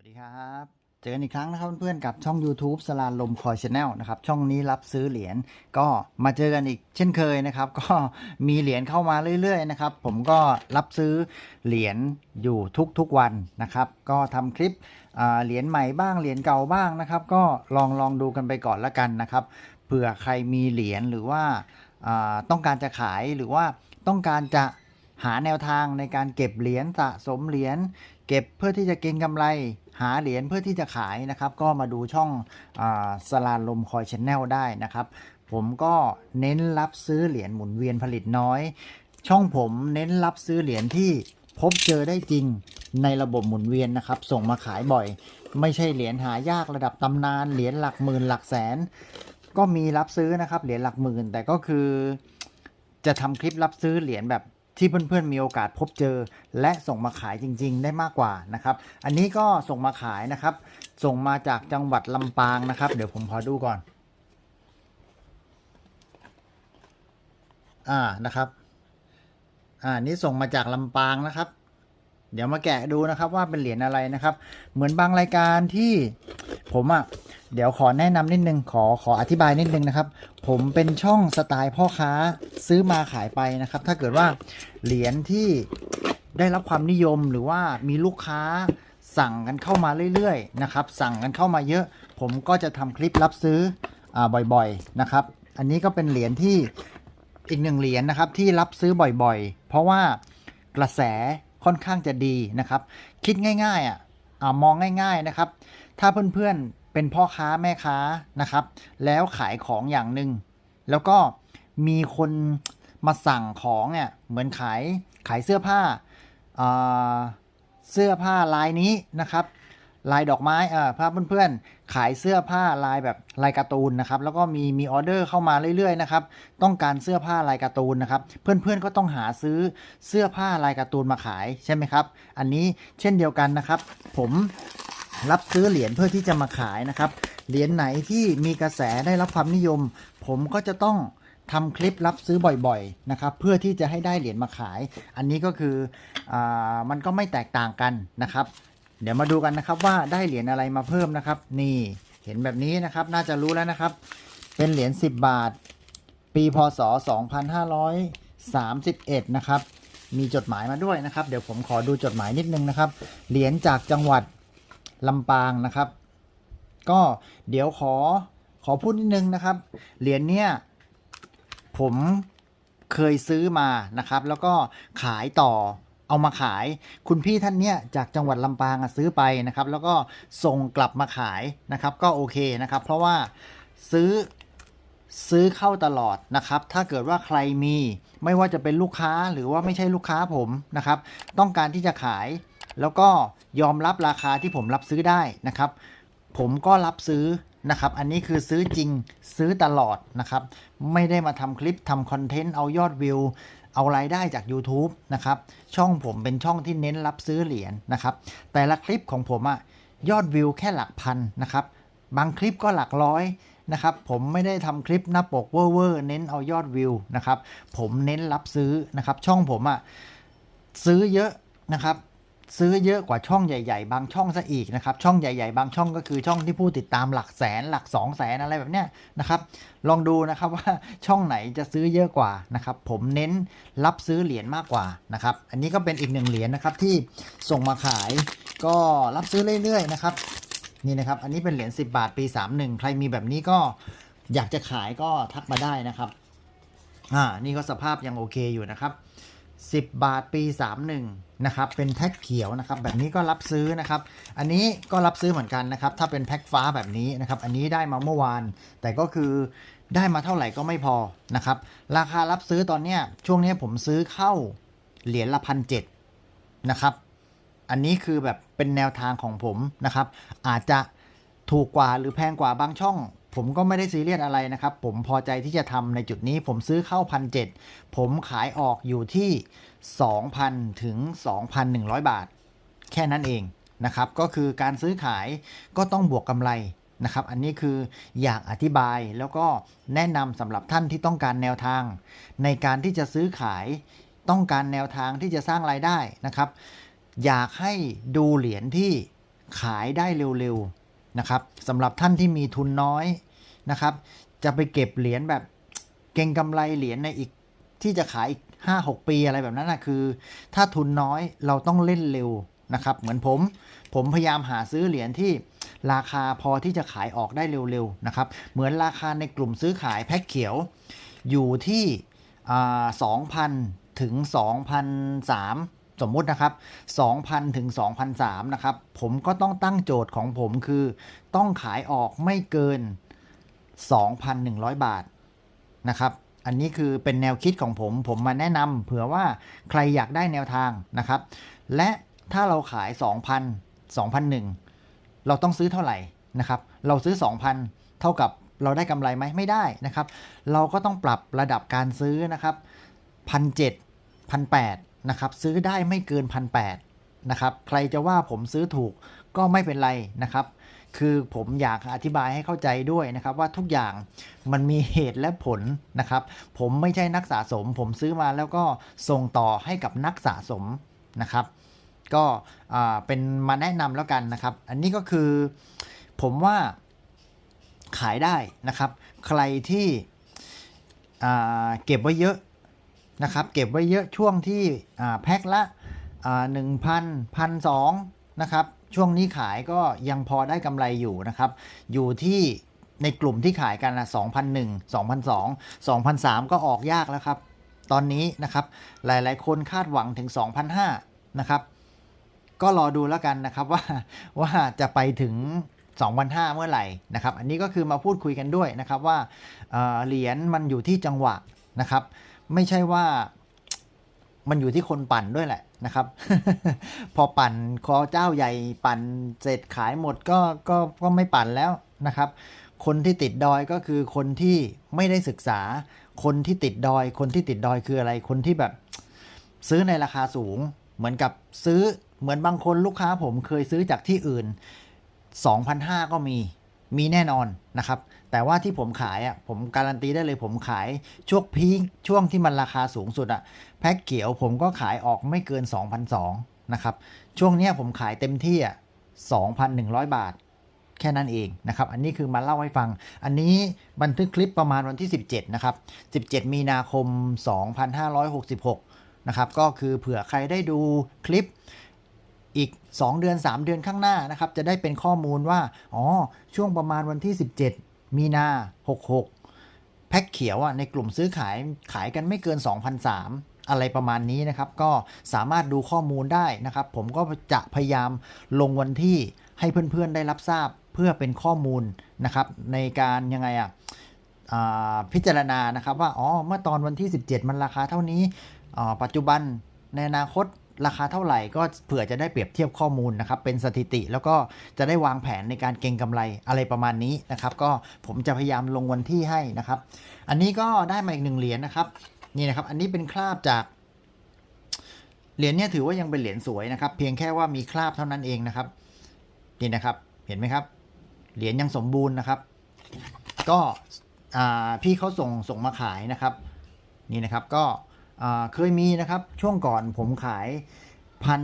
วัสดีครับ เจอกันอีกครั้งนะครับเพื่อนๆกับช่อง YouTube สลานลมคอยชาแนลนะครับ ช่องนี้รับซื้อเหรียญก็มาเจอกันอีกเช่นเคยนะครับ ก็มีเหรียญเข้ามาเรื่อยๆนะครับ ผมก็รับซื้อเหรียญอยู่ทุกๆวันนะครับ ก็ทำคลิปเหรียญใหม่บ้างเหรียญเก่าบ้างนะครับ ก็ลองลองดูกันไปก่อนละกันนะครับเผื่อใครมีเหรียญหรือว่าอ่าต้องการจะขายหรือว่าต้องการจะหาแนวทางในการเก็บเหรียญสะสมเหรียญเก็บเพื่อที่จะเก็งกำไร หาเหรียญเพื่อที่จะขายนะครับ ก็มาดูช่องสลาลมคอยชแนลได้นะครับ ผมก็เน้นรับซื้อเหรียญหมุนเวียนผลิตน้อย ช่องผมเน้นรับซื้อเหรียญที่พบเจอได้จริงในระบบหมุนเวียนนะครับ ส่งมาขายบ่อย ไม่ใช่เหรียญหายากระดับตำนานเหรียญหลักหมื่นหลักแสน ก็มีรับซื้อนะครับเหรียญหลักหมื่น แต่ก็คือจะทำคลิปรับซื้อเหรียญแบบ ที่เพื่อนๆมีโอกาสพบเจอ และส่งมาขายจริง ๆ ได้มากกว่านะครับ อันนี้ก็ส่งมาขายนะครับ ส่งมาจากจังหวัดลำปางนะครับ เดี๋ยวผมขอดูก่อน อ่านะครับ อ่านี่ส่งมาจากลำปางนะครับ เดี๋ยวมาแกะดูนะครับว่าเป็นเหรียญอะไรนะครับ เหมือนบางรายการที่ผมอะ เดี๋ยวขอแนะนำนิดนึงขอขออธิบายนิดนึงนะครับ ผมเป็นช่องสไตล์พ่อค้าซื้อมาขายไปนะครับ ถ้าเกิดว่าเหรียญที่ได้รับความนิยมหรือว่ามีลูกค้าสั่งกันเข้ามาเรื่อยๆนะครับ สั่งกันเข้ามาเยอะ ผมก็จะทำคลิปรับซื้ออบ่อยๆนะครับ อันนี้ก็เป็นเหรียญที่อีกหนึ่งเหรียญนะครับที่รับซื้อบ่อยๆ เพราะว่ากระแสค่อนข้างจะดีนะครับ คิดง่ายๆอะอ่ามองง่าย ๆนะครับ ถ้าเพื่อนๆ เป็นพ่อค้าแม่ค้านะครับ แล้วขายของอย่างหนึ่งแล้วก็มีคนมาสั่งของเนี่ยเหมือนขายขายเสื้อผ้าเสื้อผ้าลายนี้นะครับ ลายดอกไม้เอ่าภาพเพื่อนๆ ขายเสื้อผ้าลายแบบลายการ์ตูนนะครับ แล้วก็มีมีออเดอร์เข้ามาเรื่อยๆนะครับ ต้องการเสื้อผ้าลายการ์ตูนนะครับ เพื่อนๆก็ต้องหาซื้อเสื้อผ้าลายการ์ตูนมาขายใช่ไหมครับ อันนี้เช่นเดียวกันนะครับ ผม รับซื้อเหรียญเพื่อที่จะมาขายนะครับ เหรียญไหนที่มีกระแสได้รับความนิยม ผมก็จะต้องทำคลิปรับซื้อบ่อยๆนะครับ เพื่อที่จะให้ได้เหรียญมาขาย อันนี้ก็คืออมันก็ไม่แตกต่างกันนะครับ เดี๋ยวมาดูกันนะครับว่าได้เหรียญอะไรมาเพิ่มนะครับ นี่เห็นแบบนี้นะครับ น่าจะรู้แล้วนะครับ เป็นเหรียญ10 บาท ปีพศ 2531 นะครับ มีจดหมายมาด้วยนะครับ เดี๋ยวผมขอดูจดหมายนิดนึงนะครับ เหรียญจากจังหวัด ลำปางนะครับ ก็เดี๋ยวขอขอพูดนิดนึงนะครับ เหรียญเนี้ยผมเคยซื้อมานะครับ แล้วก็ขายต่อเอามาขาย คุณพี่ท่านเนี้ยจากจังหวัดลำปางซื้อไปนะครับ แล้วก็ส่งกลับมาขายนะครับ ก็โอเคนะครับ เพราะว่าซื้อซื้อเข้าตลอดนะครับ ถ้าเกิดว่าใครมี ไม่ว่าจะเป็นลูกค้าหรือว่าไม่ใช่ลูกค้าผมนะครับ ต้องการที่จะขาย แล้วก็ยอมรับราคาที่ผมรับซื้อได้นะครับ ผมก็รับซื้อนะครับ อันนี้คือซื้อจริงซื้อตลอดนะครับ ไม่ได้มาทำคลิปทำคอนเทนต์เอายอดวิว เอารายได้จาก YouTube นะครับ ช่องผมเป็นช่องที่เน้นรับซื้อเหรียญนะครับ แต่ละคลิปของผมอะยอดวิวแค่หลักพันนะครับ บางคลิปก็หลักร้อยนะครับ ผมไม่ได้ทำคลิปหน้าปกเวอร์เวอร์เน้นเอายอดวิวนะครับ ผมเน้นรับซื้อนะครับ ช่องผมอะซื้อเยอะนะครับ ซื้อเยอะกว่าช่องใหญ่ ๆ บางช่องซะอีกนะครับ ช่องใหญ่ ๆ บางช่องก็คือช่องที่ผู้ติดตามหลักแสนหลัก 2 0 0แสนอะไรแบบเนี้ยนะครับ ลองดูนะครับว่าช่องไหนจะซื้อเยอะกว่านะครับ ผมเน้นรับซื้อเหรียญมากกว่านะครับ อันนี้ก็เป็นอีกหนึ่งเหรียญนะครับที่ส่งมาขายก็รับซื้อเรื่อยๆนะครับนี่นะครับ อันนี้เป็นเหรียญ10 บาทปี 31 ใครมีแบบนี้ก็อยากจะขายก็ทักมาได้นะครับ อ่า นี่ก็สภาพยังโอเคอยู่นะครับ 10 บาทปี 31 นะครับ เป็นแพ็คเขียวนะครับ แบบนี้ก็รับซื้อนะครับ อันนี้ก็รับซื้อเหมือนกันนะครับ ถ้าเป็นแพ็คฟ้าแบบนี้นะครับ อันนี้ได้มาเมื่อวาน แต่ก็คือได้มาเท่าไหร่ก็ไม่พอนะครับ ราคารับซื้อตอนเนี้ย ช่วงเนี้ยผมซื้อเข้าเหรียญละพันเจ็ดนะครับ อันนี้คือแบบเป็นแนวทางของผมนะครับ อาจจะถูกกว่าหรือแพงกว่าบางช่อง ผมก็ไม่ได้ซีเรียสอะไรนะครับ ผมพอใจที่จะทำในจุดนี้ ผมซื้อเข้าพันเจ็ดผมขายออกอยู่ที่ 2,000 ถึง 2,100 บาท แค่นั้นเองนะครับ ก็คือการซื้อขายก็ต้องบวกกำไรนะครับ อันนี้คืออยากอธิบายแล้วก็แนะนำสำหรับท่านที่ต้องการแนวทาง ในการที่จะซื้อขายต้องการแนวทางที่จะสร้างรายได้นะครับ อยากให้ดูเหรียญที่ขายได้เร็วๆ นะครับสำหรับท่านที่มีทุนน้อยนะครับ จะไปเก็บเหรียญแบบเก่งกำไรเหรียญในอีกที่จะขายอีกห้าหกปีอะไรแบบนั้นนะคือ ถ้าทุนน้อยเราต้องเล่นเร็วนะครับ เหมือนผม ผมพยายามหาซื้อเหรียญที่ราคาพอที่จะขายออกได้เร็วๆนะครับ เหมือนราคาในกลุ่มซื้อขายแพ็คเขียว อยู่ที่สองพันถึง 2,003 สมมุตินะครับ 2,000 ถึง 2,003นะครับ ผมก็ต้องตั้งโจทย์ของผมคือ ต้องขายออกไม่เกิน 2,100 บาทนะครับอันนี้คือเป็นแนวคิดของผม ผมมาแนะนำเผื่อว่าใครอยากได้แนวทางนะครับ และถ้าเราขาย 2,000 2,001 เราต้องซื้อเท่าไหร่นะครับ เราซื้อ 2,000 เท่ากับเราได้กำไรไหมไม่ได้นะครับ เราก็ต้องปรับระดับการซื้อนะครับพันเจ็ดพั นะครับซื้อได้ไม่เกินพันแปดนะครับใครจะว่าผมซื้อถูกก็ไม่เป็นไรนะครับ คือผมอยากอธิบายให้เข้าใจด้วยนะครับ ว่าทุกอย่างมันมีเหตุและผลนะครับ ผมไม่ใช่นักสะสม ผมซื้อมาแล้วก็ส่งต่อให้กับนักสะสมนะครับ ก็เป็นมาแนะนำแล้วกันนะครับ อันนี้ก็คือผมว่าขายได้นะครับ ใครที่เก็บไว้เยอะ นะครับ เก็บไว้เยอะช่วงที่แพ็คละหนึ่งพันพันสองนะครับ ช่วงนี้ขายก็ยังพอได้กำไรอยู่นะครับ อยู่ที่ในกลุ่มที่ขายกันนะ2,001 2,002 2,003 ก็ออกยากแล้วครับ ตอนนี้นะครับ หลายๆ คนคาดหวังถึง 2,005 นะครับ ก็รอดูแล้วกันนะครับว่าว่าจะไปถึง2,005 เมื่อไหร่นะครับ อันนี้ก็คือมาพูดคุยกันด้วยนะครับว่าเหรียญมันอยู่ที่จังหวะนะครับ ไม่ใช่ว่ามันอยู่ที่คนปั่นด้วยแหละนะครับ พอปั่นคอเจ้าใหญ่ปั่นเสร็จขายหมดก็ก็ก็ไม่ปั่นแล้วนะครับ คนที่ติดดอยก็คือคนที่ไม่ได้ศึกษา คนที่ติดดอย คนที่ติดดอยคืออะไร คนที่แบบ ซื้อในราคาสูง เหมือนกับซื้อเหมือนบางคนลูกค้าผมเคยซื้อจากที่อื่น2,500ก็มี มีแน่นอนนะครับ แต่ว่าที่ผมขายอะผมการันตีได้เลยผมขายช่วงพีคช่วงที่มันราคาสูงสุดอะแพ็คเขียวผมก็ขายออกไม่เกิน 2,200นะครับ ช่วงนี้ผมขายเต็มที่อะ2,100 บาท แค่นั้นเองนะครับ อันนี้คือมาเล่าให้ฟัง อันนี้บันทึกคลิปประมาณวันที่ 17 นะครับ 17 มีนาคม 2566 นะครับ ก็คือเผื่อใครได้ดูคลิป อีก 2 เดือน 3 เดือนข้างหน้านะครับ จะได้เป็นข้อมูลว่า อ๋อ ช่วงประมาณวันที่ 17 มีนา 66 แพ็คเขียวอะในกลุ่มซื้อขายขายกันไม่เกิน 2,003อะไรประมาณนี้นะครับ ก็สามารถดูข้อมูลได้นะครับ ผมก็จะพยายามลงวันที่ให้เพื่อนๆได้รับทราบเพื่อเป็นข้อมูลนะครับ ในการยังไงอะพิจารณานะครับว่า อ๋อ เมื่อตอนวันที่ 17 มันราคาเท่านี้ ปัจจุบันในอนาคต ราคาเท่าไหร่ก็เผื่อจะได้เปรียบเทียบข้อมูลนะครับเป็นสถิติแล้วก็จะได้วางแผนในการเก็งกำไรอะไรประมาณนี้นะครับก็ผมจะพยายามลงวันที่ให้นะครับ อันนี้ก็ได้มาอีกหนึ่งเหรียญนะครับนี่นะครับอันนี้เป็นคราบจากเหรียญเนี้ยถือว่ายังเป็นเหรียญสวยนะครับ เพียงแค่ว่ามีคราบเท่านั้นเองนะครับนี่นะครับเห็นไหมครับ เหรียญยังสมบูรณ์นะครับ ก็พี่เขาส่งส่งมาขายนะครับ นี่นะครับก็ เคยมีนะครับช่วงก่อนผมขายพัน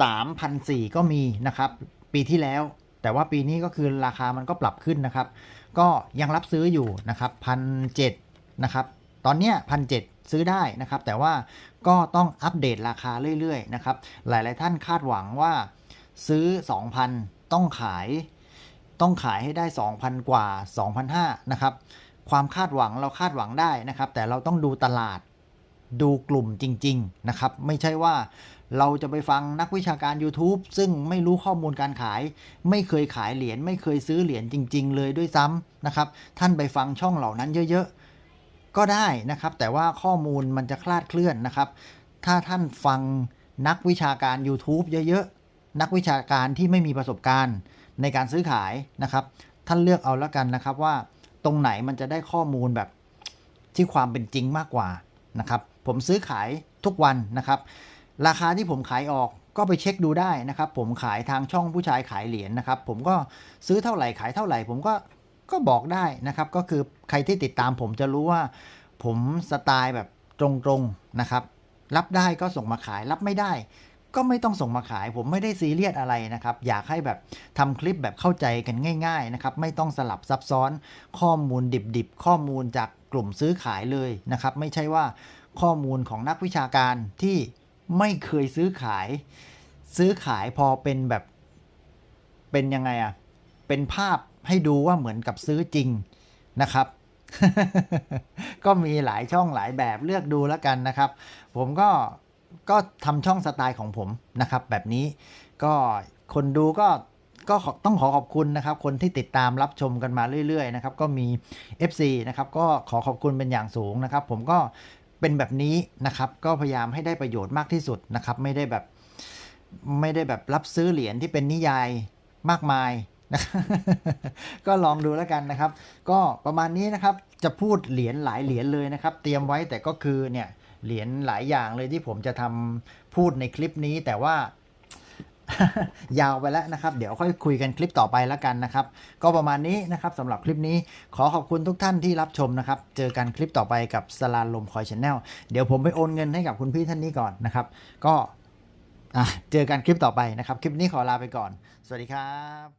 สามพันสี่ก็มีนะครับ ปีที่แล้ว แต่ว่าปีนี้ก็คือราคามันก็ปรับขึ้นนะครับ ก็ยังรับซื้ออยู่นะครับพันเจ็ดนะครับ ตอนเนี้ยพันเจ็ดซื้อได้นะครับ แต่ว่าก็ต้องอัปเดตราคาเรื่อยๆนะครับ หลายๆท่านคาดหวังว่าซื้อ 2,000 ต้องขาย ต้องขายให้ได้ 2,000 กว่า 2,500นะครับ ความคาดหวังเราคาดหวังได้นะครับ แต่เราต้องดูตลาด ดูกลุ่มจริง ๆ นะครับ ไม่ใช่ว่าเราจะไปฟังนักวิชาการ YouTube ซึ่งไม่รู้ข้อมูลการขาย ไม่เคยขายเหรียญไม่เคยซื้อเหรียญจริง ๆ เลยด้วยซ้ำนะครับ ท่านไปฟังช่องเหล่านั้นเยอะๆ ก็ได้นะครับ แต่ว่าข้อมูลมันจะคลาดเคลื่อนนะครับ ถ้าท่านฟังนักวิชาการ YouTube เยอะๆ นักวิชาการที่ไม่มีประสบการณ์ในการซื้อขายนะครับ ท่านเลือกเอาแล้วกันนะครับว่าตรงไหนมันจะได้ข้อมูลแบบที่ความเป็นจริงมากกว่านะครับ ผมซื้อขายทุกวันนะครับ ราคาที่ผมขายออกก็ไปเช็คดูได้นะครับ ผมขายทางช่องผู้ชายขายเหรียญนะครับ ผมก็ซื้อเท่าไหร่ขายเท่าไหร่ ผมก็ก็บอกได้นะครับ ก็คือใครที่ติดตามผมจะรู้ว่า ผมสไตล์แบบตรงๆนะครับ รับได้ก็ส่งมาขายรับไม่ได้ ก็ไม่ต้องส่งมาขาย ผมไม่ได้ซีเรียสอะไรนะครับ อยากให้แบบทำคลิปแบบเข้าใจกันง่าย ๆนะครับ ไม่ต้องสลับซับซ้อนข้อมูลดิบๆข้อมูลจากกลุ่มซื้อขายเลยนะครับ ไม่ใช่ว่า ข้อมูลของนักวิชาการที่ไม่เคยซื้อขาย ซื้อขายพอเป็นแบบเป็นยังไงอะเป็นภาพให้ดูว่าเหมือนกับซื้อจริงนะครับ ก็มีหลายช่องหลายแบบเลือกดูแล้วกันนะครับ ผมก็ก็ทำช่องสไตล์ของผมนะครับ แบบนี้ก็คนดูก็ก็ต้องขอขอบคุณนะครับ คนที่ติดตามรับชมกันมาเรื่อยๆนะครับ ก็มี FC นะครับ ก็ขอขอบคุณเป็นอย่างสูงนะครับ ผมก็ เป็นแบบนี้นะครับ ก็พยายามให้ได้ประโยชน์มากที่สุดนะครับ ไม่ได้แบบไม่ได้แบบรับซื้อเหรียญที่เป็นนิยายมากมายนะก็ลองดูแล้วกันนะครับ ก็ประมาณนี้นะครับจะพูดเหรียญหลายเหรียญเลยนะครับ เตรียมไว้แต่ก็คือเนี่ยเหรียญหลายอย่างเลยที่ผมจะทำพูดในคลิปนี้ แต่ว่า ยาวไปแล้วนะครับ เดี๋ยวค่อยคุยกันคลิปต่อไปแล้วกันนะครับ ก็ประมาณนี้นะครับสำหรับคลิปนี้ขอขอบคุณทุกท่านที่รับชมนะครับ เจอกันคลิปต่อไปกับสลาลมคอยชแนลเดี๋ยวผมไปโอนเงินให้กับคุณพี่ท่านนี้ก่อนนะครับ ก็เจอกันคลิปต่อไปนะครับ คลิปนี้ขอลาไปก่อน สวัสดีครับ